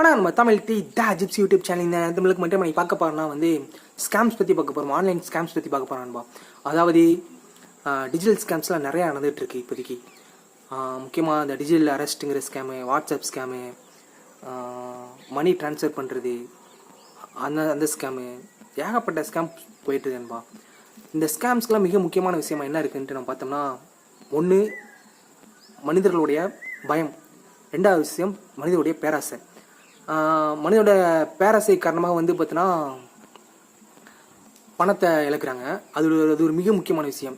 ஆனால் நம்ம தமிழ் டி த ஜிப்ஸ் யூடியூப் சேனல் இந்த தமிழுக்கு மட்டும் நீ பார்க்க போகிறோம்னா வந்து ஸ்கேம்ஸ் பற்றி பார்க்க போகிறோம் ஆன்லைன் ஸ்கேம்ஸ் பற்றி பார்க்க போகிறோம்பா அதாவது டிஜிட்டல் ஸ்கேம்ஸ்லாம் நிறையா நடந்துகிட்டு இருக்கு இப்போதைக்கு. முக்கியமாக இந்த digital அரெஸ்ட்டுங்கிற scam WhatsApp scam money transfer பண்ணுறது அந்த அந்த ஸ்கேமு ஏகப்பட்ட ஸ்கேம் போயிட்டுருக்குன்பா இந்த ஸ்கேம்ஸ்க்கெலாம் மிக முக்கியமான விஷயமா என்ன இருக்குன்ட்டு நம்ம பார்த்தோம்னா ஒன்று மனிதர்களுடைய பயம். ரெண்டாவது விஷயம் மனிதனுடைய பேராசை. மனிதனோட பேரசை காரணமாக வந்து பார்த்தீங்கன்னா பணத்தை இழக்கிறாங்க. அது ஒரு அது ஒரு மிக முக்கியமான விஷயம்.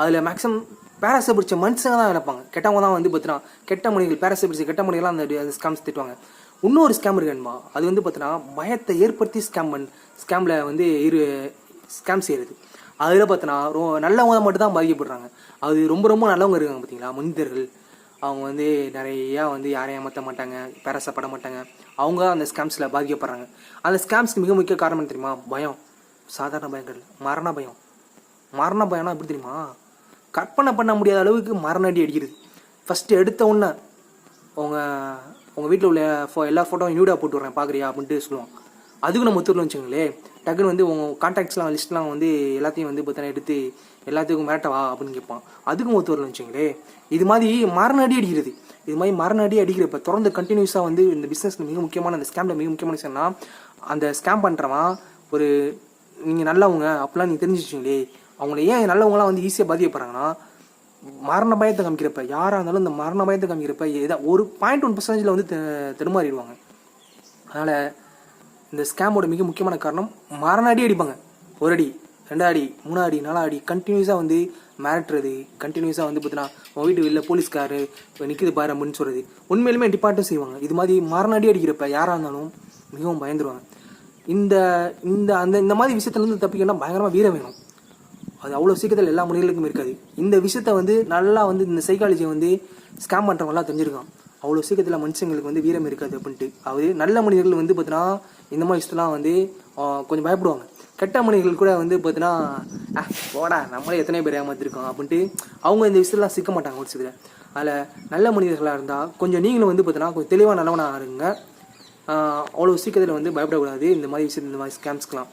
அதில் மேக்ஸிமம் பேரஸை பிடிச்ச மனுஷங்க தான் இழப்பாங்க. கெட்டவங்க தான் வந்து பார்த்தீங்கன்னா கெட்ட மனிதர்கள் பேரஸை பிடிச்ச கெட்ட மணிகள்லாம் அந்த அந்த ஸ்கேம்ஸ் திட்டுவாங்க. இன்னொரு ஸ்கேம் இருக்குன்பா அது வந்து பார்த்தீங்கன்னா பயத்தை ஏற்படுத்தி ஸ்கேம் பண் ஸ்கேமில் வந்து இரு ஸ்கேம் செய்கிறது அதில் பார்த்தீங்கன்னா ரொ நல்லவங்க மட்டும் தான் பாதிக்கப்படுறாங்க. அது ரொம்ப ரொம்ப நல்லவங்க இருக்காங்க பார்த்தீங்களா? மனிதர்கள். அவங்க வந்து நிறையா வந்து யாரையும் ஏமாற்ற மாட்டாங்க பேரசப்பட மாட்டாங்க. அவங்க அந்த ஸ்கேம்ஸில் பாதிக்கப்படுறாங்க. அந்த ஸ்கேம்ஸ்க்கு மிக முக்கிய காரணம் என்ன தெரியுமா? பயம். சாதாரண பயங்கள் மரண பயம். மரண பயம்னா எப்படி தெரியுமா? கற்பனை பண்ண முடியாத அளவுக்கு மரண அடி அடிக்கிறது ஃபஸ்ட்டு எடுத்த உடனே உங்கள் உங்கள் வீட்டில் உள்ள ஃபோ எல்லா ஃபோட்டோவும் நியூடாக போட்டு விட்றேன் பார்க்குறியா அப்படின்ட்டு சொல்லுவான். அதுக்கு நம்ம ஒத்துக்கல வச்சுங்களே டக்குன்னு வந்து உங்கள் கான்டாக்ட்ஸ்லாம் லிஸ்ட்லாம் வந்து எல்லாத்தையும் வந்து பார்த்தீங்கன்னா எடுத்து எல்லாத்துக்கும் மிரட்டவா அப்படின்னு கேட்பான். அதுக்கும் ஒத்து வரலன்னு வச்சுங்களே இது மாதிரி மரண அடி அடிக்கிறது. இது மாதிரி மரண அடி அடிக்கிறப்ப தொடர்ந்து கண்டினியூஸாக வந்து இந்த பிஸ்னஸில் மிக முக்கியமான அந்த ஸ்கேமில் மிக முக்கியமான விஷயம்னா அந்த ஸ்கேம் பண்ணுறவன் ஒரு நீங்கள் நல்லவங்க அப்படிலாம் நீங்கள் தெரிஞ்சுச்சிங்களே அவங்கள ஏன் நல்லவங்களாம் வந்து ஈஸியாக பாதிக்கப்படுறாங்கன்னா மரண பயத்தை காமிக்கிறப்ப யாராக இருந்தாலும் இந்த மரண பயத்தை காமிக்கிறப்ப ஏதா ஒரு பாயிண்ட் ஒன் பர்சன்டேஜில் வந்து தெ- அதனால் இந்த ஸ்கேமோட மிக முக்கியமான காரணம் மரண அடி அடிப்பாங்க. ஒரு அடி ரெண்டு அடி மூணு அடி நாலு அடி கண்டினியூஸாக வந்து மிரட்டுறது கண்டினியூஸாக வந்து பார்த்தீங்கன்னா உன் வீட்டு வெளில போலீஸ்காரு இப்போ நிற்கிது பாரு அப்படின்னு சொல்கிறது உண்மையிலுமே டிபார்ட்டும் செய்வாங்க. இது மாதிரி மரண அடி அடிக்கிறப்ப யாராக இருந்தாலும் மிகவும் பயந்துருவாங்க. இந்த இந்த அந்த இந்த மாதிரி விஷயத்துலேருந்து தப்பிக்கணும்னா பயங்கரமாக வீரம் வேணும். அது அவ்வளோ சீக்கிரத்தில் எல்லா மனிதர்களுக்கும் இருக்காது. இந்த விஷயத்த வந்து நல்லா வந்து இந்த சைக்காலஜியை வந்து ஸ்கேம் பண்ணுறவங்களாம் தெரிஞ்சிருக்கான் அவ்வளோ சீக்கிரத்தில் மனுஷங்களுக்கு வந்து வீரம் இருக்காது அப்படின்ட்டு. அது நல்ல மனிதர்கள் வந்து பார்த்தீங்கன்னா இந்த மாதிரி விஷயத்தெலாம் வந்து கொஞ்சம் பயப்படுவாங்க. கெட்ட மனிதர்கள் கூட வந்து பார்த்தீங்கன்னா போடா நம்மளே எத்தனை பேர் ஏமாத்திருக்கோம் அப்படின்ட்டு அவங்க இந்த விஷயத்தெலாம் சிக்க மாட்டாங்க ஒரு சில அதில் நல்ல மனிதர்களாக இருந்தால் கொஞ்சம் நீங்களும் வந்து பார்த்தீங்கன்னா கொஞ்சம் தெளிவாக நல்லவனாக இருங்க. அவ்வளோ சீக்கிரத்தில் வந்து பயப்படக்கூடாது. இந்த மாதிரி விஷயம் இந்த மாதிரி ஸ்கேம்ஸ்க்கெலாம்